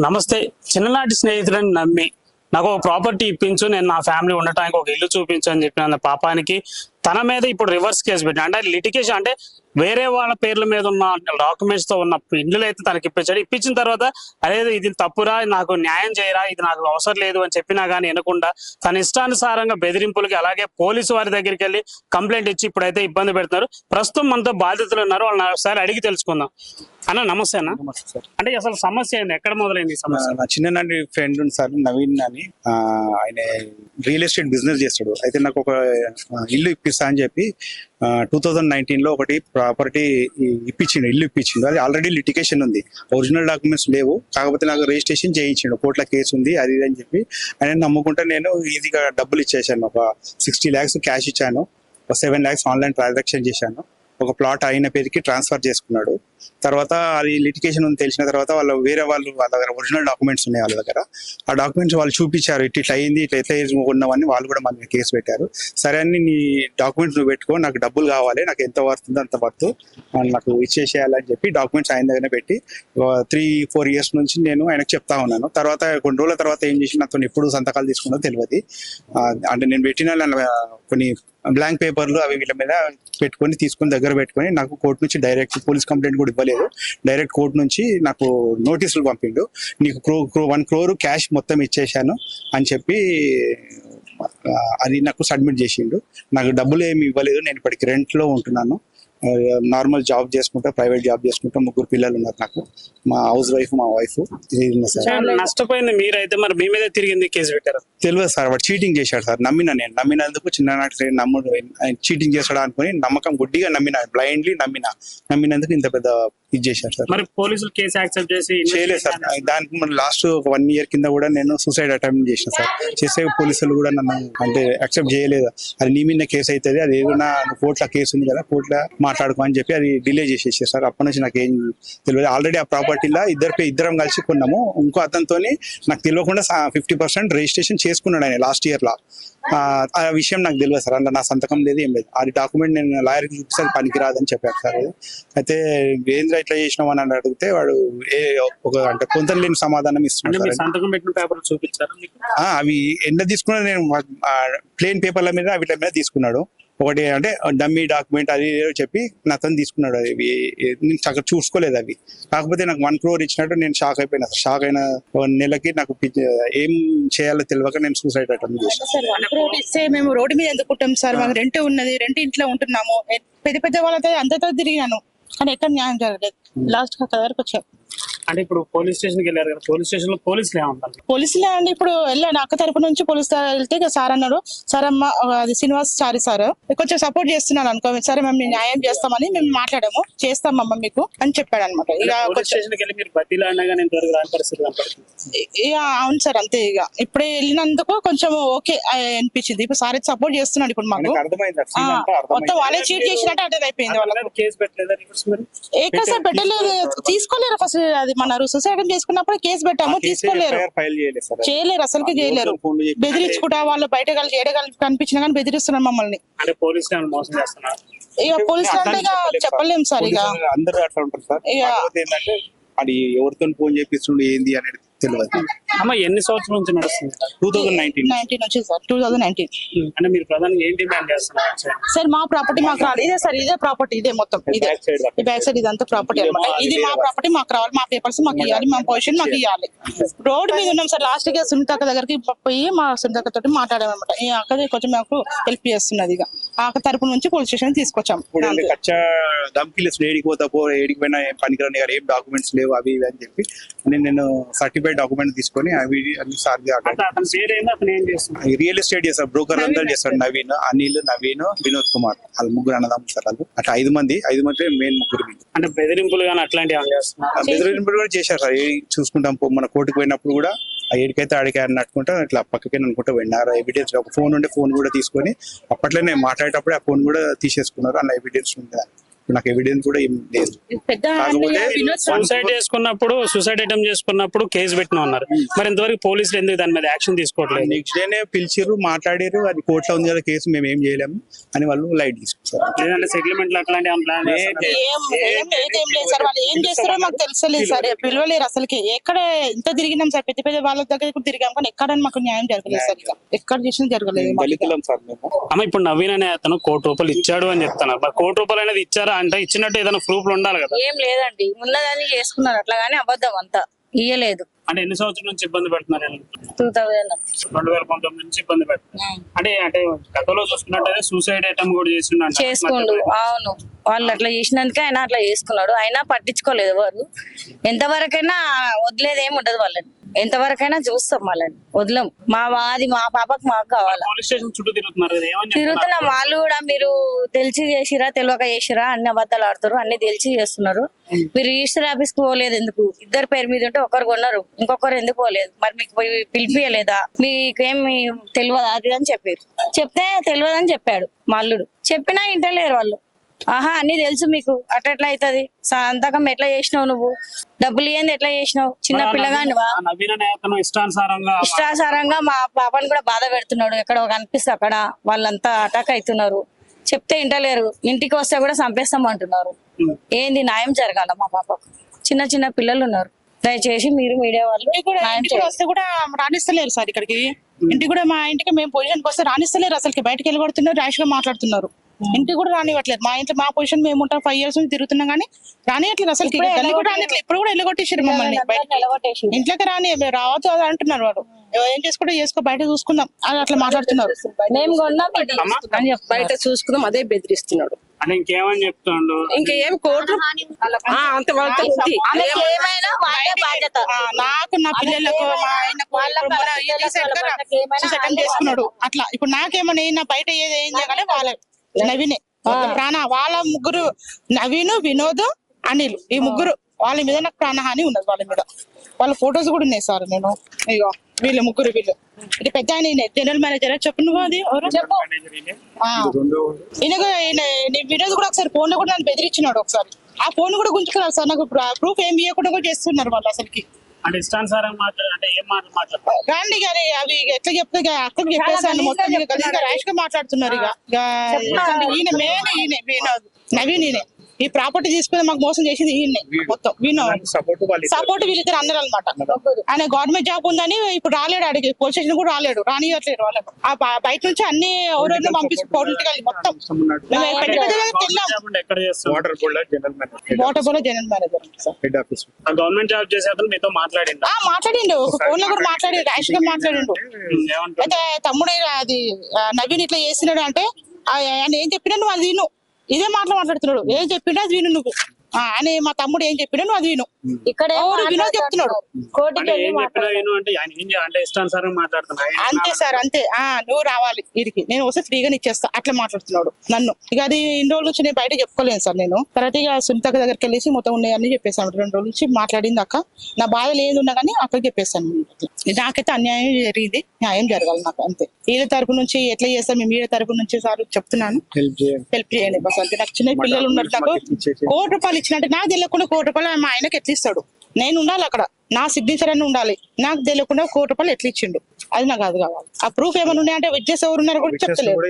నమస్తే. చిన్ననాటి స్నేహితులని నమ్మి నాకు ఒక ప్రాపర్టీ ఇప్పించు నేను నా ఫ్యామిలీ ఉండటానికి ఒక ఇల్లు చూపించు అని చెప్పిన పాపానికి తన మీద ఇప్పుడు రివర్స్ కేసు పెట్టిన. అంటే లిటికేషన్ అంటే వేరే వాళ్ళ పేర్ల మీద ఉన్న డాక్యుమెంట్స్తో ఉన్న ఇండ్లు అయితే తనకి ఇప్పించాడు. ఇప్పించిన తర్వాత అదే ఇది తప్పురా నాకు న్యాయం చేయరా ఇది నాకు అవసరం లేదు అని చెప్పినా కానీ వినకుండా తన ఇష్టానుసారంగా బెదిరింపులకి అలాగే పోలీసు వారి దగ్గరికి వెళ్ళి కంప్లైంట్ ఇచ్చి ఇప్పుడైతే ఇబ్బంది పెడుతున్నారు. ప్రస్తుతం మనతో బాధితులు ఉన్నారు. వాళ్ళని ఒకసారి అడిగి తెలుసుకుందాం. అన్న నమస్తే అన్న. నమస్తే సార్. అంటే అసలు సమస్య ఏంది? ఎక్కడ మొదలైంది ఈ సమస్య? నా చిన్ననాటి ఫ్రెండ్ ఉంది సార్ నవీన్ అని. ఆ, ఆయన రియల్ ఎస్టేట్ బిజినెస్ చేస్తాడు. అయితే నాకు ఒక ఆ, ఇల్లు ఇప్పిస్తా అని చెప్పి టూ థౌజండ్ నైన్టీన్లో ఒకటి ప్రాపర్టీ ఇప్పించిండు ఇల్లు ఇప్పించిండు. అది ఆల్రెడీ లిటికేషన్ ఉంది. ఒరిజినల్ డాక్యుమెంట్స్ లేవు. కాకపోతే నాకు రిజిస్ట్రేషన్ చేయించిండు. కోర్టులో కేసు ఉంది అది ఇది అని చెప్పి. ఆయన నమ్ముకుంటే నేను ఈజీగా డబ్బులు ఇచ్చేసాను. ఒక సిక్స్టీ ల్యాక్స్ క్యాష్ ఇచ్చాను. ఒక సెవెన్ ల్యాక్స్ ఆన్లైన్ ట్రాన్సాక్షన్ చేశాను. ఒక ప్లాట్ అయిన పేరుకి ట్రాన్స్ఫర్ చేసుకున్నాడు. తర్వాత అది లిటికేషన్ ఉంది తెలిసిన తర్వాత వాళ్ళు వేరే వాళ్ళు వాళ్ళ దగ్గర ఒరిజినల్ డాక్యుమెంట్స్ ఉన్నాయి వాళ్ళ దగ్గర. ఆ డాక్యుమెంట్స్ వాళ్ళు చూపించారు ఇట్లా ఇట్లా అయింది ఇట్లా ఎట్లా ఉన్నవన్నీ వాళ్ళు కూడా మన కేసు పెట్టారు. సరే అని నీ డాక్యుమెంట్స్ నువ్వు పెట్టుకో నాకు డబ్బులు కావాలి నాకు ఎంత పడుతుందో అంత వర్త్ నాకు ఇచ్చేసేయాలని చెప్పి డాక్యుమెంట్స్ ఆయన దగ్గర పెట్టి త్రీ ఫోర్ ఇయర్స్ నుంచి నేను ఆయనకు చెప్తా ఉన్నాను. తర్వాత కొన్ని రోజుల తర్వాత ఏం చేసి నాతో ఎప్పుడు సంతకాలు తీసుకున్నా తెలియదు. అంటే నేను పెట్టిన కొన్ని బ్లాంక్ పేపర్లు అవి వీళ్ళ మీద పెట్టుకొని తీసుకొని దగ్గర పెట్టుకొని నాకు కోర్టు నుంచి డైరెక్ట్ పోలీస్ కంప్లైంట్ కూడా ఇవ్వలేదు. డైరెక్ట్ కోర్టు నుంచి నాకు నోటీసులు పంపిండు. నీకు క్రో క్రో వన్ క్రోర్ క్యాష్ మొత్తం ఇచ్చేశాను అని చెప్పి అది నాకు సబ్మిట్ చేసిండు. నాకు డబ్బులు ఏమి ఇవ్వలేదు. నేను ఇప్పటికి రెంట్లో ఉంటున్నాను. నార్మల్ జాబ్ చేసుకుంటా ప్రైవేట్ జాబ్ చేసుకుంటా ముగ్గురు పిల్లలు ఉన్నారు నాకు. మా హౌస్ వైఫ్ మా వైఫ్ ఇది ఉంది సార్. నష్టపోయింది మీరైతే మరి మీ మీద తిరిగింది కేసు పెట్టారు. తెలియదు సార్ వాడు చీటింగ్ చేశాడు సార్. నమ్మిన నేను. నమ్మినందుకు చిన్ననాటి ఆయన చీటింగ్ చేశాడు అనుకుని నమ్మకం గుడ్డిగా నమ్మిన బ్లైండ్లీ నమ్మిన. నమ్మినందుకు ఇంత పెద్ద ఇది చేశాడు సార్. మరి పోలీసులు కేసు యాక్సెప్ట్ చేసి చేయలేదు సార్. దానికి మన లాస్ట్ ఒక వన్ ఇయర్ కింద కూడా నేను సూసైడ్ అటెంప్ట్ చేసిన సార్. చేసే పోలీసులు కూడా నన్ను అంటే యాక్సెప్ట్ చేయలేదు. అది నీ మీద కేసు అవుతుంది. అది ఏదైనా కోర్టులో కేసు ఉంది కదా కోర్టులో మాట్లాడుకో అని చెప్పి అది డిలే చేసేసారు సార్. అప్పటి నుంచి నాకు ఏం తెలియదు. ఆల్రెడీ ఆ ప్రాపర్టీలో ఇద్దరు ఇద్దరం కలిసి కొన్నాము. ఇంకో అతనితోని నాకు తెలియకుండా ఫిఫ్టీ పర్సెంట్ రిజిస్ట్రేషన్ చేసుకున్నాడు ఆయన లాస్ట్ ఇయర్ లా. ఆ, విషయం నాకు తెలియదు సార్. అందులో నా సంతకం లేదు ఏం లేదు. అది డాక్యుమెంట్ నేను లాయర్కి చూపిస్తే పనికిరాదని చెప్పారు సార్. అయితే ఏంద్ర ఇట్లా చేసినావు అని అడిగితే వాడు ఏ ఒక అంటే కొంత లేని సమాధానం ఇస్తున్నాడు మీరు సార్ సంతకం పెట్టిన పేపర్ చూపించారు అవి ఎండ తీసుకున్నా నేను ప్లేన్ పేపర్ల మీద వీటి మీద తీసుకున్నాడు. ఒకటి అంటే డమ్మీ డాక్యుమెంట్ అది ఏదో చెప్పి నాతో తీసుకున్నాడు అది. ఇవి నేను చక్కగా చూసుకోలేదు అవి. కాకపోతే నాకు వన్ క్రోర్ ఇచ్చినట్టు నేను షాక్ అయిపోయినా. షాక్ అయిన నెలకి నాకు ఏం చేయాలో తెలియక నేను సూసైడ్ అటెంప్ట్ చేశాను ఇస్తే మేము రోడ్డు మీద ఎందుకుంటాం సార్? మాకు రెంట్ ఉన్నది రెంట్ ఇంట్లో ఉంటున్నాము. పెద్ద పెద్ద వాళ్ళతో అంతతో తిరిగినాను కానీ ఎక్కడ న్యాయం జరగలేదు. లాస్ట్ వరకు వచ్చాం. అంటే ఇప్పుడు పోలీస్ స్టేషన్కి వెళ్ళారు కదా పోలీస్ స్టేషన్లో పోలీసులు ఏమంటారు? పోలీసులే అండి ఇప్పుడు వెళ్ళాను అక్క తరపు నుంచి పోలీస్ వెళ్తే ఇక సార్ అన్నాడు సార్ అమ్మ అది శ్రీనివాస్ చారి సార్ కొంచెం సపోర్ట్ చేస్తున్నాను అనుకో సరే మేము న్యాయం చేస్తామని మేము మాట్లాడాము చేస్తామమ్మ మీకు అని చెప్పాడు అనమాట ఇక వెళ్ళి అవును సార్ అంతే ఇక. ఇప్పుడే వెళ్ళినందుకు కొంచెం ఓకే అనిపించింది. ఇప్పుడు సార్ సపోర్ట్ చేస్తున్నాడు ఇప్పుడు మాకు. మొత్తం వాళ్ళే చీట్ చేసినట్టు అర్థం అయిపోయింది వాళ్ళకు కేసు పెట్టలేదా రివర్స్ మరి? ఎక్కడ సార్ పెట్టలేదు. తీసుకోలేరు ఫస్ట్ అది? మన సొసైటీ చేసుకున్నప్పుడు కేసు పెట్టాము తీసుకోలేరు. ఫైల్ చేయలేదు సార్. చేయలేరు అసలుకి చేయలేరు. బెదిరించుకుంటా వాళ్ళు బయట ఏడగలిసి కనిపించినా కానీ బెదిరిస్తున్నారు మమ్మల్ని. ఇక పోలీసులు అంటే ఇక చెప్పలేము సార్. ఇక. అందరూ అట్లా ఉంటారు సార్. అది ఎవరితో ఫోన్ చేపిస్తుండే ఏంది అనేది తెలియదు. అమ్మ ఎన్ని సంవత్సరాల నుంచి నడుస్తుంది? Two thousand nineteen. నైన్టీన్ వచ్చింది సార్ టూ థౌసండ్ నైన్టీన్. అంటే మీరు ప్రధానంగా ఏం డిమాండ్ చేస్తున్నారు? సార్ మా ప్రాపర్టీ మాకు రావాలి ఇదే సార్ ఇదే ప్రాపర్టీ ఇదే మొత్తం. ఇదే. బ్యాక్ సైడ్ ఈ బ్యాక్ సైడ్ ఇదంతా ప్రాపర్టీ అనమాట ఇది మా ప్రాపర్టీ మాకు రావాలి. మా పేపర్స్ మాకు ఇవ్వాలి. మా పొజిషన్ మాకు ఇవ్వాలి. రోడ్ మీద ఉన్నాం సార్. లాస్ట్గా సునీతక్క దగ్గరికి పోయి మా సునీతక్క తోటి మాట్లాడామన్నమాట. ఈ అక్క కొంచెం మాకు హెల్ప్ చేస్తున్నది ఇక. ఆ అక్క తరపు నుంచి పోలీస్ స్టేషన్ తీసుకొచ్చాం. ఇప్పుడు ఏంటి కచ్చా ధమ్కిలేసి ఏడికి పోతా పో ఏడికి పోయినా ఏం పనికిరాని గారు ఏం డాక్యుమెంట్స్ లేవు అవి ఇవి అని చెప్పి. అని నేను సర్టిఫైడ్ డాక్యుమెంట్ తీసుకొని అవి అన్ని సార్ రియల్ ఎస్టేట్ చేస్తారు బ్రోకర్ అందరూ చేస్తారు నవీన్ అనిల్ నవీన్ వినోద్ కుమార్. వాళ్ళు ముగ్గురు అన్నదమ్ములు సార్ వాళ్ళు. అట్లా ఐదు మంది ఐదు మంది మెయిన్ ముగ్గురు. అంటే బెదిరింపులు కానీ అట్లాంటివి బెదిరింపులు కూడా చేశారు సార్. చూసుకుంటాం మన కోర్టుకు పోయినప్పుడు కూడా ఆ ఏడికైతే ఆడికి అన్నట్టుకుంటా ఇట్లా పక్కకి అనుకుంటా విన్నారు ఎవిడెన్స్ ఒక ఫోన్ ఉండే ఫోన్ కూడా తీసుకొని అప్పట్లోనే మాట్లాడేటప్పుడు ఆ ఫోన్ కూడా తీసేసుకున్నారు అన్న ఎవిడెన్స్ ఉంది నాకు ఎవిడెన్స్ కూడా ఏం లేదు. సూసైడ్ చేసుకున్నప్పుడు సూసైడ్ అటెంప్ట్ చేసుకున్నప్పుడు కేసు పెట్టిన ఉన్నారు మరి ఇంతవరకు పోలీసులు ఎందుకు దాని మీద యాక్షన్ తీసుకోవట్లేదు? నెక్స్ట్ డేనే పిలిచిర్రు మాట్లాడారు అది కోర్టులో ఉంది కదా కేసు మేము ఏం చేయలేము అని వాళ్ళు లైట్ తీసుకుంటారు సెటిల్మెంట్ అట్లాంటి? ఏం చేస్తారో మాకు తెలుసలేదు సార్. పిలవలేరు అసలుకి. ఎక్కడ ఎంత తిరిగినాం సార్? పెద్ద పెద్ద వాళ్ళ దగ్గర కూడా తిరిగాం. కానీ ఎక్కడ మాకు న్యాయం జరగలేదు సార్. ఎక్కడ చేసినా జరగలేదు అమ్మ ఇప్పుడు నవీన్ అనే అతను కోటి రూపాయలు ఇచ్చాడు అని చెప్తున్నారు. మరి కోటి రూపాయలు అనేది ఇచ్చారా అంటే ఇచ్చినట్టు ఏదైనా ప్రూఫ్ ఉండాలి కదా? ఏం లేదండి. ఉన్నదాన్ని చేసుకున్నారు. అట్లా కానీ అబద్ధం అంతా. ఇయ్యలేదు. అంటే ఎన్ని సంవత్సరాల నుంచి ఇబ్బంది పెడుతున్నారు? టూ థౌజండ్ రెండు వేల పంతొమ్మిది నుంచి ఇబ్బంది పెడుతున్నారు అంటే అంటే గతంలో చూసుకున్నట్టయితే సూసైడ్ అటెంప్ట్ కూడా చేసిండు చేసుకుండు. అవును. వాళ్ళు అట్లా చేసినందుకే ఆయన అట్లా చేసుకున్నాడు. అయినా పట్టించుకోలేదు ఎవరు ఎంతవరకైనా వదిలేదు ఏమి ఉండదు వాళ్ళని. ఎంతవరకైనా చూస్తాం వాళ్ళని. వదలం. మా వాది మా పాపకు మాకు కావాలా. పోలీస్ స్టేషన్ చుట్టూ తిరుగుతున్నారు కదా, ఏమని చెప్తున్నారు? తిరుగుతున్నాం. వాళ్ళు కూడా మీరు తెలిసి చేసిరా తెలియక చేసిరా అన్ని అబద్ధాలు ఆడుతారు అన్ని తెలిసి చేస్తున్నారు. మీరు రిజిస్టర్ ఆఫీస్కి పోలేదు ఎందుకు? ఇద్దరు పేరు మీద ఉంటే ఒకరు కొన్నారు. ఇంకొకరు ఎందుకు పోలేదు? మరి మీకు పోయి పిలిపియలేదా మీకేమి తెలియదు? అది అని చెప్పారు. చెప్తే తెలియదు అని చెప్పాడు మా అల్లుడు చెప్పినా ఇంటలేరు వాళ్ళు. ఆహా అన్ని తెలుసు మీకు. అట్లా అవుతుంది సంతకం ఎట్లా చేసినావు నువ్వు? డబ్బులు ఇయ్యంది ఎట్లా చేసినావు? చిన్న పిల్లగానివా? ఇష్టాసారంగా మా పాపని కూడా బాధ పెడుతున్నాడు. ఎక్కడ కనిపిస్తే అక్కడ. వాళ్ళంతా అటాక్ అవుతున్నారు చెప్తే ఇంటలేరు ఇంటికి వస్తే కూడా చంపేస్తాం అంటున్నారు ఏంది న్యాయం జరగాల మా పాపకు? చిన్న చిన్న పిల్లలు ఉన్నారు. దయచేసి మీరు మీడియా వాళ్ళు వస్తే కూడా రాణిస్తలేరు సార్ ఇక్కడికి. ఇంటికి కూడా మా ఇంటికి మేము పొజిషన్కి వస్తే రాణిస్తలేరు అసలుకి. బయటకు వెళ్ళగొడుతున్నారు ర్యాష్గా మాట్లాడుతున్నారు. ఇంటికి కూడా రానివ్వట్లేదు. మా ఇంట్లో మా పొజిషన్ మేము ఉంటాం ఫైవ్ ఇయర్స్ నుంచి తిరుగుతున్నాం కానీ రానియట్లేదు అసలు గల్లీ కూడా రానిట్లేదు ఇప్పుడు కూడా వెళ్ళగొట్టేసారు మమ్మల్ని ఇంట్లోకి రాని రావద్దు అది అంటున్నారు వాడు ఏం చేసుకుంటే చేసుకో బయట చూసుకుందాం అని అట్లా మాట్లాడుతున్నారు. మేము కొన్నాం. బయట చూసుకుందాం. అదే బెదిరిస్తున్నాడు. ఇంకేమని చెప్తాడు? ఇంకా అంత వాళ్ళతో ఉంది. నాకు నా పిల్లలకు చేసుకున్నాడు. అట్లా. ఇప్పుడు నాకేమన్నా బయట ఏది ఏం చేయగానే వాళ్ళ. నవీనే. ప్రాణ వాళ్ళ ముగ్గురు నవీన్ వినోద్ అనిల్. ఈ ముగ్గురు వాళ్ళ మీద నాకు ప్రాణహాని ఉన్నది వాళ్ళ మీద. వాళ్ళ ఫొటోస్ కూడా ఉన్నాయి సార్ నేను. ఇగో వీళ్ళు ముగ్గురు వీళ్ళు. ఇది పెద్ద ఆయన జనరల్ మేనేజర్ చెప్పు నువ్వు అది చెప్పు. వినోద్ కూడా ఒకసారి ఫోన్లో కూడా నన్ను బెదిరించినాడు ఒకసారి. ఆ ఫోన్ కూడా గుంజుకున్నారు సార్. నాకు ప్రూఫ్ ఏం ఇవ్వకుండా కూడా చేస్తున్నారు వాళ్ళు అసలుకి. అంటే ఇష్టానుసారం మాట్లాడు అంటే ఏం మాటలు మాట్లాడతారు? రాండి గాని అవి ఎట్లా చెప్తే ఇక అక్కడికి చెప్పేసాను మొత్తం ర్యాష్గా మాట్లాడుతున్నారు ఇక. ఇక ఈయన మెయిన్ ఈయన నవీన్ ఈయన. ఈ ప్రాపర్టీ తీసుకుని మాకు మోసం చేసింది ఈయన మొత్తం. సపోర్ట్ వాళ్ళు సపోర్ట్ వీళ్ళిద్దరు అన్నారు అనమాట ఆయన గవర్నమెంట్ జాబ్ ఉందని ఇప్పుడు రాలేడు ఆడికి పోలీస్ స్టేషన్ కూడా రాలేడు రానియట్లేదు వాళ్ళకు. ఆ బయట నుంచి అన్ని ఎవరెవరిని పంపించి పొలిటికల్ మొత్తం. వాటర్ జనరల్ మేనేజర్ వాటర్ బోలో general manager sir head office ఆ గవర్నమెంట్ జాబ్ చేసే అతను మీతో మాట్లాడిందా ఆ మాట్లాడిండు. ఫోన్లో కూడా మాట్లాడి ర్యాష్గా మాట్లాడిండు. అయితే తమ్ముడే అది నవీన్ ఇట్లా చేస్తున్నాడు అంటే ఆయన ఏం చెప్పినా నువ్వు అది విను. ఇదే మాటలు మాట్లాడుతున్నాడు. ఏం చెప్పినా అది విను నువ్వు. ఆ, ఆయన మా తమ్ముడు ఏం చెప్పినా నువ్వు అది విను. ఇక్కడ వినోద్ చెప్తున్నాడు. అంతే సార్ అంతే. ఆ నువ్వు రావాలి వీరికి నేను వస్తే ఫ్రీగా ఇచ్చేస్తా. అట్లా మాట్లాడుతున్నాడు నన్ను. ఇక అది ఇన్ని రోజుల నుంచి నేను బయట చెప్పుకోలేను సార్ నేను. తర్వాత ఇక సునీతక్క దగ్గరికి వెళ్ళేసి మొత్తం ఉన్నాయని చెప్పేసాను రెండు రోజుల నుంచి మాట్లాడింది అక్క. నా బాధ లేదు ఉన్నా కానీ అక్కడికి చెప్పేసాను నాకైతే అన్యాయం జరిగింది. న్యాయం జరగాలి నాకు అంతే. వీళ్ళ తరపు నుంచి ఎట్లా చేస్తాం? మేము వీళ్ళ తరపు నుంచి సార్ చెప్తున్నాను. హెల్ప్ చేయండి. హెల్ప్ చేయండి. బస్ అంతే. నాకు చిన్న పిల్లలు ఉన్నారు నాకు కోటి రూపాయలు ఇచ్చినట్టు నాకు తెలియకుండా కోటి రూపాయలు మా ఆయనకి ఎట్లా ఇస్తాడు? నేను ఉండాలి అక్కడ. నా సిగ్నేచర్ అని ఉండాలి. నాకు తెలియకుండా కోటి రూపాయలు ఎట్లా ఇచ్చిండు? అది నాకు అది కావాలి. ఆ ప్రూఫ్ ఏమైనా ఉన్నాయంటే విట్నెస్ ఎవరు ఉన్నారో కూడా చెప్తలేదు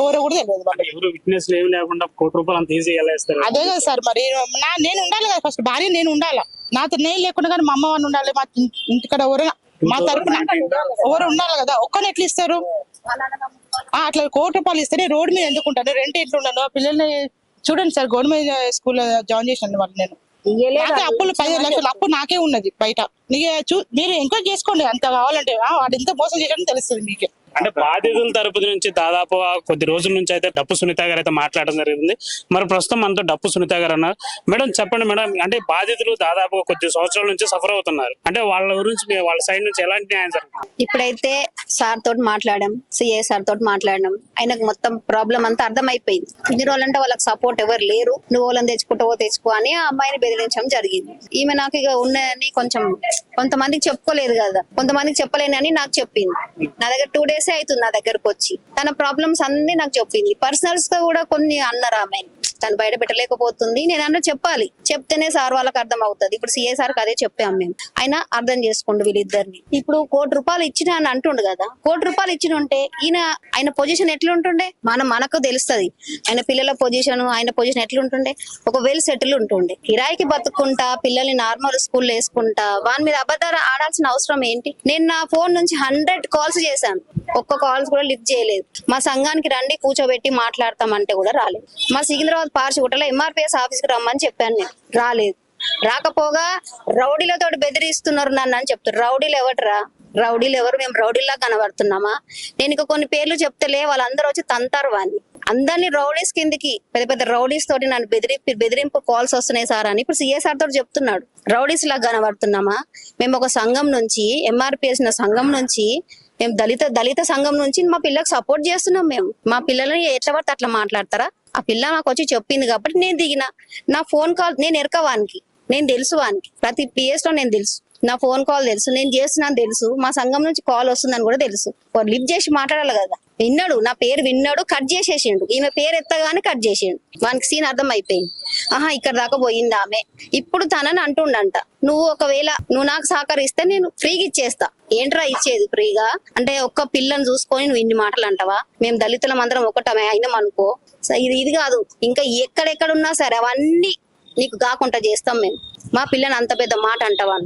ఎవరో కూడా తెలియదు విట్నెస్ లేకుండా కోటి రూపాయలు అంత ఈజీ ఎలా ఇస్తారు అదే కదా సార్ మరి నా నేను ఉండాలి కదా ఫస్ట్ భార్య నేను ఉండాలా? నాతో నేను లేకుండా కానీ మా అమ్మ వాళ్ళు ఉండాలి. మా ఇంటికాడ ఎవరైనా మా తరపున ఎవరు ఉండాలి కదా? ఒక్కరిని ఎట్లా ఇస్తారు? అట్లా కోటి రూపాయలు ఇస్తేనే రోడ్ మీద ఎందుకు ఉంటాను రెంట్ ఇంట్లో ఉన్నాను ఆ పిల్లల్ని చూడండి సార్ గవర్నమెంట్ స్కూల్ జాయిన్ చేశాను వాళ్ళు నేను. నాకే అప్పులు పదిహేను లక్షలు అప్పు నాకే ఉన్నది బయట. మీరు ఎంక్వైరీ చేసుకోండి అంత కావాలంటే వాడు ఎంత మోసం చేశాడని తెలుస్తుంది మీకే అంటే బాధితుల తరపు నుంచి దాదాపు కొద్ది రోజుల నుంచి అయితే డప్పు సునీత గారు అయితే మాట్లాడడం జరిగింది. మరి ప్రస్తుతం మనతో డప్పు సునీత గారు అన్నారు. మేడం చెప్పండి మేడం అంటే బాధితులు దాదాపు కొద్ది సంవత్సరాల నుంచి సఫర్ అవుతున్నారు. అంటే వాళ్ళ గురించి వాళ్ళ సైడ్ నుంచి ఎలాంటి న్యాయం జరుగుతుంది? ఇప్పుడైతే సార్ తోటి మాట్లాడాం సిఏ సార్ తోటి మాట్లాడడం ఆయనకు మొత్తం ప్రాబ్లం అంతా అర్థమైపోయింది. ఇన్ని రోజులంటే వాళ్ళకి సపోర్ట్ ఎవరు లేరు. నువ్వు వాళ్ళని తెచ్చుకుంటావో తెచ్చుకో అని ఆ అమ్మాయిని బెదిరించడం జరిగింది. ఈమె నాకు ఇక ఉన్నాయని కొంచెం కొంతమందికి చెప్పుకోలేదు కదా. కొంతమందికి చెప్పలేనని నాకు చెప్పింది. నా దగ్గర టూ డేస్ అవుతుంది నా దగ్గరకు వచ్చి. తన ప్రాబ్లమ్స్ అన్ని నాకు చెప్పింది. పర్సనల్స్గా కూడా కొన్ని అన్నారు ఆమె. తను బయట పెట్టలేకపోతుంది. నేను అన్న చెప్పాలి. చెప్తేనే సార్ వాళ్ళకి అర్థం అవుతుంది ఇప్పుడు సిఏ సార్కి అదే చెప్పాము మేము. ఆయన అర్థం చేసుకోండి వీళ్ళిద్దరిని. ఇప్పుడు కోటి రూపాయలు ఇచ్చిన అని అంటుండు కదా. కోటి రూపాయలు ఇచ్చిన ఉంటే ఈయన ఆయన పొజిషన్ ఎట్లుంటుండే? మనం మనకు తెలుస్తుంది. ఆయన పిల్లల పొజిషన్ ఆయన పొజిషన్ ఎట్లుంటుండే? ఒక వెల్ సెటిల్ ఉంటుండే. కిరాయికి బతుకుంటా పిల్లల్ని నార్మల్ స్కూల్ వేసుకుంటా వాని మీద అబద్ధాలు ఆడాల్సిన అవసరం ఏంటి? నేను నా ఫోన్ నుంచి హండ్రెడ్ కాల్స్ చేశాను. ఒక్క కాల్స్ కూడా లిఫ్ట్ చేయలేదు. మా సంఘానికి రండి కూర్చోబెట్టి మాట్లాడతామంటే కూడా రాలేదు. మా సికింద్రాబాద్ పార్షిగుట్టలో ఎంఆర్పిఎస్ ఆఫీస్కి రమ్మని చెప్పాను నేను. రాలేదు. రాకపోగా రౌడీలతో బెదిరిస్తున్నారు నన్ను అని చెప్తారు రౌడీలు ఎవటరా? రౌడీలు ఎవరు? మేము రౌడీలా కనబడుతున్నామా? నేను ఇక కొన్ని పేర్లు చెప్తలే వాళ్ళందరూ వచ్చి తంతారు వాడిని అందరినీ రౌడీస్ కిందికి పెద్ద పెద్ద రౌడీస్ తోటి నన్ను బెదిరింపు బెదిరింపు కాల్స్ వస్తున్నాయి సార్ అని ఇప్పుడు సిఎస్ఆర్ తోటి చెప్తున్నాడు. రౌడీస్ లాగా కనబడుతున్నామా? మేము ఒక సంఘం నుంచి ఎంఆర్పిఎస్ సంఘం నుంచి మేము దళిత దళిత సంఘం నుంచి మా పిల్లలకు సపోర్ట్ చేస్తున్నాం మేము. మా పిల్లల్ని ఎట్లా పడితే అట్లా మాట్లాడతారా? ఆ పిల్ల నాకు వచ్చి చెప్పింది కాబట్టి నేను దిగిన. నా ఫోన్ కాల్ నేను ఎరక వానికి నేను తెలుసు వానికి. ప్రతి పిఎస్లో నేను తెలుసు. నా ఫోన్ కాల్ తెలుసు. నేను చేస్తున్నాను తెలుసు. మా సంఘం నుంచి కాల్ వస్తుందని కూడా తెలుసు. లిఫ్ట్ చేసి మాట్లాడాలి కదా. విన్నాడు నా పేరు విన్నాడు కట్ చేసేసిండు. ఈమె పేరు ఎత్తగానే కట్ చేసిండు. వానికి సీన్ అర్థం అయిపోయింది ఆహా ఇక్కడ దాకా పోయింది ఆమె. ఇప్పుడు తనని అంటుండంట నువ్వు ఒకవేళ నువ్వు నాకు సహకరిస్తే నేను ఫ్రీగా ఇచ్చేస్తా. ఏంట్రా ఇచ్చేది ఫ్రీగా? అంటే ఒక్క పిల్లని చూసుకొని నువ్వు ఇన్ని మాటలు అంటావా? మేము దళితులం అందరం ఒకటమే అయినాం అనుకో ఇది ఇది కాదు. ఇంకా ఎక్కడెక్కడ ఉన్నా సరే అవన్నీ నీకు కాకుండా చేస్తాం మేము. మా పిల్లని అంత పెద్ద మాట అంటావా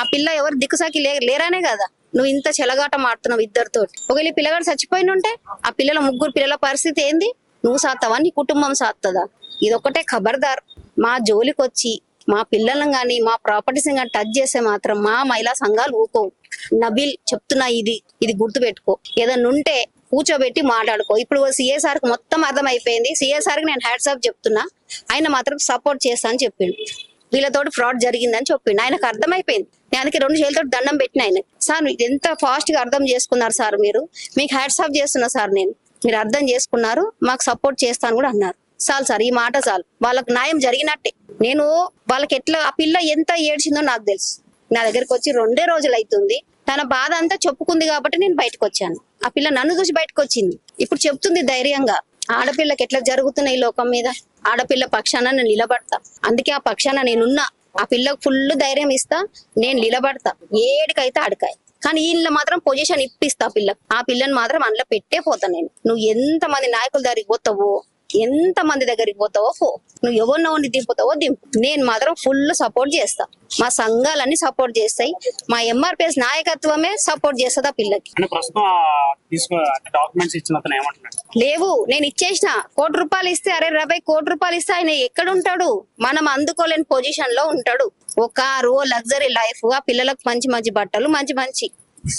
ఆ పిల్ల ఎవరు దిక్కుసాకి లే లేరానే కదా. నువ్వు ఇంత చెలగాట మాడుతున్నావు ఇద్దరితో ఒకవేళ పిల్లగాడు చచ్చిపోయినుంటే ఆ పిల్లల ముగ్గురు పిల్లల పరిస్థితి ఏంది? నువ్వు సాత్తవా నీ కుటుంబం సాత్తదా ఇదొకటే ఖబర్దార్. మా జోలికి వచ్చి మా పిల్లలను గాని మా ప్రాపర్టీస్ గాని టచ్ చేస్తే మాత్రం మా మహిళా సంఘాలు ఊకోవు. నబిల్ చెప్తున్నా ఇది ఇది గుర్తుపెట్టుకో. ఏదన్నా ఉంటే కూర్చోబెట్టి మాట్లాడుకో. ఇప్పుడు సిఎస్ఆర్కి మొత్తం అర్థం అయిపోయింది సిఎస్ఆర్కి నేను హ్యాట్సాప్ చెప్తున్నా. ఆయన మాత్రం సపోర్ట్ చేస్తా అని చెప్పిండు. వీళ్ళతోటి ఫ్రాడ్ జరిగిందని చెప్పిండు. ఆయనకు అర్థమైపోయింది. ఆయనకి రెండు చేతులతో దండం పెట్టిన ఆయన సార్ ఇది ఎంత ఫాస్ట్గా అర్థం చేసుకున్నారు సార్ మీరు? మీకు హ్యాట్స్ ఆఫ్ చేస్తున్నా సార్ నేను. మీరు అర్థం చేసుకున్నారు మాకు సపోర్ట్ చేస్తాను కూడా అన్నారు. చాలు సార్ ఈ మాట చాలు. వాళ్ళకి న్యాయం జరిగినట్టే. నేను వాళ్ళకి ఎట్లా ఆ పిల్ల ఎంత ఏడ్చిందో నాకు తెలుసు. నా దగ్గరికి వచ్చి రెండే రోజులు అవుతుంది తన బాధ అంతా చెప్పుకుంది కాబట్టి నేను బయటకు వచ్చాను. ఆ పిల్ల నన్ను చూసి బయటకు వచ్చింది. ఇప్పుడు చెప్తుంది ధైర్యంగా. ఆడపిల్లకి ఎట్లా జరుగుతున్నాయి ఈ లోకం మీద? ఆడపిల్ల పక్షాన నేను నిలబడతా. అందుకే ఆ పక్షాన నేనున్నా. ఆ పిల్లకు ఫుల్ ధైర్యం ఇస్తా నేను నిలబడతా. ఏడికైతే అడకాయి కానీ వీళ్ళ మాత్రం పొజిషన్ ఇప్పిస్తా ఆ పిల్లకు ఆ పిల్లని మాత్రం అందులో పెట్టే పోతా నేను. నువ్వు ఎంత మంది నాయకుల దగ్గరికి పోతావో ఎంత మంది దగ్గరికి పోతావో పో నువ్వు ఎవరినో దింపుతావో దింపు. నేను మాత్రం ఫుల్ సపోర్ట్ చేస్తా. మా సంఘాలన్నీ సపోర్ట్ చేస్తాయి. మా ఎంఆర్పిఎస్ నాయకత్వమే సపోర్ట్ చేస్తుంది ఆ పిల్లకి లేవు. నేను ఇచ్చేసిన. కోటి రూపాయలు ఇస్తే అరే రబాయ్ కోటి రూపాయలు ఇస్తే ఆయన ఎక్కడ ఉంటాడు? మనం అందుకోలేని పొజిషన్లో ఉంటాడు. ఓ కారు లగ్జరీ లైఫ్ ఆ పిల్లలకు మంచి మంచి బట్టలు మంచి మంచి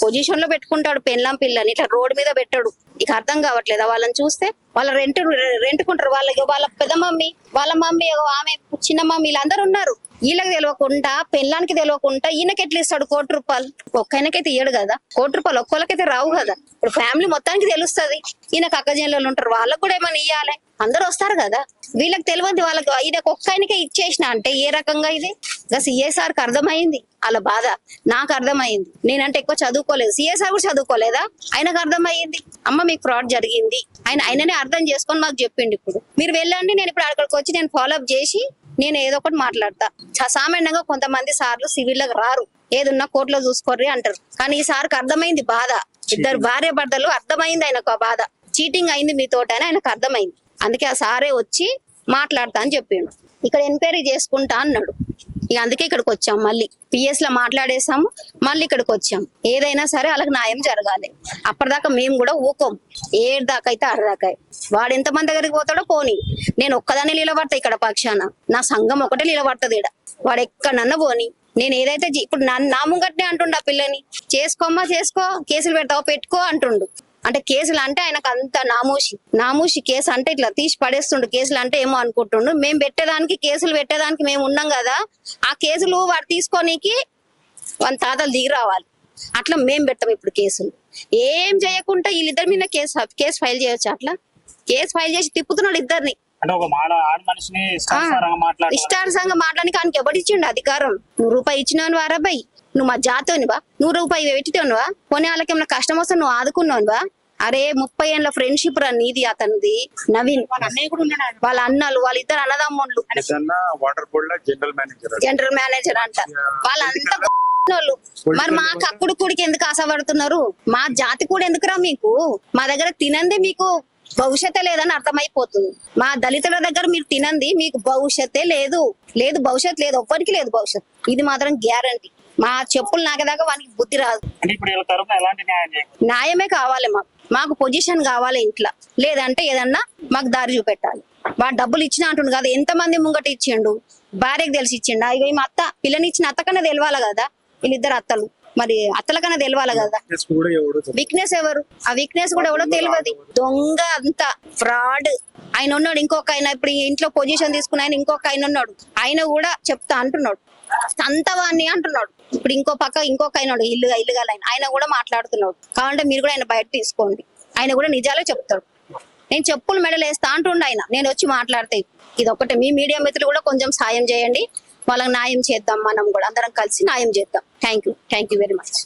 పొజిషన్లో పెట్టుకుంటాడు. పెళ్ళం పిల్లని ఇట్లా రోడ్ మీద పెట్టాడు. ఇక అర్థం కావట్లేదా? వాళ్ళని చూస్తే వాళ్ళ రెంట్ రెంట్కుంటారు. వాళ్ళకి వాళ్ళ పెద్ద మమ్మీ వాళ్ళ మమ్మీ ఆమె చిన్న మమ్మీ వీళ్ళందరూ ఉన్నారు. వీళ్ళకి తెలియకుండా పెళ్ళానికి తెలియకుండా ఈయనకి ఎట్లా ఇస్తాడు కోటి రూపాయలు? ఒక్కైనకైతే ఇయ్యడు కదా. కోటి రూపాయలు ఒక్కళ్ళకైతే రావు కదా. ఇప్పుడు ఫ్యామిలీ మొత్తానికి తెలుస్తుంది. ఈయనకు అక్కజనులు ఉంటారు. వాళ్ళకు కూడా ఏమైనా ఇయ్యాలి? అందరూ వస్తారు కదా. వీళ్ళకి తెలియదు వాళ్ళకి ఈయనకు ఒక్కైనకే ఇచ్చేసిన అంటే ఏ రకంగా ఇది? ఇంకా సిఎస్ఆర్కి అర్థమైంది వాళ్ళ బాధ. నాకు అర్థమైంది. నేనంటే ఎక్కువ చదువుకోలేదు. సిఎస్ఆర్ కూడా చదువుకోలేదా? ఆయనకు అర్థమైంది. అమ్మ మీకు ఫ్రాడ్ జరిగింది. ఆయన ఆయననే అర్థం చేసుకొని మాకు చెప్పిండు ఇప్పుడు. మీరు వెళ్ళండి. నేను ఇప్పుడు అక్కడికి వచ్చి నేను ఫాలో అప్ చేసి నేను ఏదో ఒకటి మాట్లాడతా. సామాన్యంగా కొంతమంది సార్లు సివిల్లకు రారు. ఏదున్నా కోర్టులో చూసుకోర్రి అంటారు. కానీ ఈ సార్కి అర్థమైంది బాధ. ఇద్దరు భార్య భర్తలు అర్థమైంది ఆయనకు ఆ బాధ. చీటింగ్ అయింది మీతోట అని ఆయనకు అర్థమైంది. అందుకే ఆ సారే వచ్చి మాట్లాడతా అని చెప్పిండు. ఇక్కడ ఎంక్వైరీ చేసుకుంటా అన్నాడు. ఇక అందుకే ఇక్కడికి వచ్చాం మళ్ళీ. పిఎస్లో మాట్లాడేసాము మళ్ళీ ఇక్కడికి వచ్చాం. ఏదైనా సరే వాళ్ళకి న్యాయం జరగాలి. అప్పటిదాకా మేము కూడా ఊకోం. ఏడు దాకా అయితే ఆడదాకా వాడు ఎంత మంది దగ్గరికి పోతాడో పోని. నేను ఒక్కదాన్ని నిలబడతా ఇక్కడ పక్షాన. నా సంఘం ఒకటే నిలబడుతుంది ఇక్కడ వాడు ఎక్కడన్నా పోని. నేను ఏదైతే జీ- ఇప్పుడు నా ముంగట్నే అంటుండు ఆ పిల్లని. చేసుకోమ్మా చేసుకో. కేసులు పెడతావు? పెట్టుకో అంటుండు. అంటే కేసులు అంటే ఆయనకు అంత నామూషి. నామూషి కేసు అంటే ఇట్లా తీసి పడేస్తుండు. కేసులు అంటే ఏమో అనుకుంటుండు. మేము పెట్టేదానికి కేసులు పెట్టేదానికి మేము ఉన్నాం కదా ఆ కేసులు వాడు తీసుకోనీకి వాళ్ళ తాతలు దిగి రావాలి. అట్లా మేము పెట్టాం ఇప్పుడు కేసులు. ఏం చేయకుండా వీళ్ళిద్దరి మీద కేసు కేసు ఫైల్ చేయొచ్చు అట్లా? కేసు ఫైల్ చేసి తిప్పుతున్నాడు ఇద్దరిని. ఇష్టానుసంగా మాట్లాడానికి ఆయనకి ఎవడిచ్చిండు అధికారం? నువ్వు రూపాయి ఇచ్చినావు వారాబాయ్ నువ్వు మా జాతోనివా నువ్వు రూపాయి పెట్టితేనువా పోనీ వాళ్ళకి ఏమైనా కష్టం వస్తే నువ్వు ఆదుకున్నావువా అరే ముప్పై ఏళ్ళ ఫ్రెండ్షిప్ రా నీది అతనిది. నవీన్ వాళ్ళ ఆయన. వాళ్ళ అన్నలు వాళ్ళిద్దరు అన్నదమ్ముళ్ళు. జనరల్ మేనేజర్ జనరల్ మేనేజర్ అంట. వాళ్ళంతా వాళ్ళు మరి మా కక్కుడు కూడికి ఎందుకు ఆశపడుతున్నారు? మా జాతి కూడా ఎందుకురా మీకు? మా దగ్గర తినంది మీకు భవిష్యత్తే లేదని అర్థమైపోతుంది. మా దళితుల దగ్గర మీరు తినంది మీకు భవిష్యత్తే లేదు. లేదు భవిష్యత్ లేదు. ఒక్కరికి లేదు భవిష్యత్ ఇది మాత్రం గ్యారంటీ మా చెప్పులు నాకేదాకా వానికి బుద్ధి రాదు. అంటే ఇప్పుడు వీళ్ళ తరఫున ఎలాంటి న్యాయం చేయాలి? న్యాయమే కావాలి మాకు. మాకు పొజిషన్ కావాలి ఇంట్లో. లేదంటే ఏదన్నా మాకు దారి చూపెట్టాలి. వాడు డబ్బులు ఇచ్చిన అంటుండు కదా ఎంత మంది ముంగట ఇచ్చిండు? భార్యకి తెలిసి ఇచ్చిండు? ఇక మా అత్త పిల్లనిచ్చిన అత్త కన్నా తెలవాలి కదా? వీళ్ళిద్దరు అత్తలు. మరి అత్తల కన్నా తెలవాలి కదా? వీక్నెస్ ఎవరు ఆ వీక్నెస్ కూడా ఎవడో తెలియదు దొంగ అంత. ఫ్రాడ్ ఆయన ఉన్నాడు ఇంకొక ఆయన ఇప్పుడు ఇంట్లో పొజిషన్ తీసుకున్న ఆయన ఇంకొక ఆయన ఉన్నాడు. ఆయన కూడా చెప్తా అంటున్నాడు. సంతవాన్ని అంటున్నాడు. ఇప్పుడు ఇంకో పక్క ఇంకొక ఆయన ఇల్లు ఇల్లుగా ఇల్లుగా ఆయన. ఆయన కూడా మాట్లాడుతున్నాడు. కావాలంటే మీరు కూడా ఆయన బయట తీసుకోండి. ఆయన కూడా నిజాలే చెప్తాడు. నేను చెప్పులు మెడలు వేస్తా అంటుండే ఆయన. నేను వచ్చి మాట్లాడితే ఇది ఒకటే మీ మీడియా మిత్రులు కూడా కొంచెం సాయం చేయండి. వాళ్ళకి న్యాయం చేద్దాం మనం కూడా. అందరం కలిసి న్యాయం చేద్దాం. Thank you thank you very much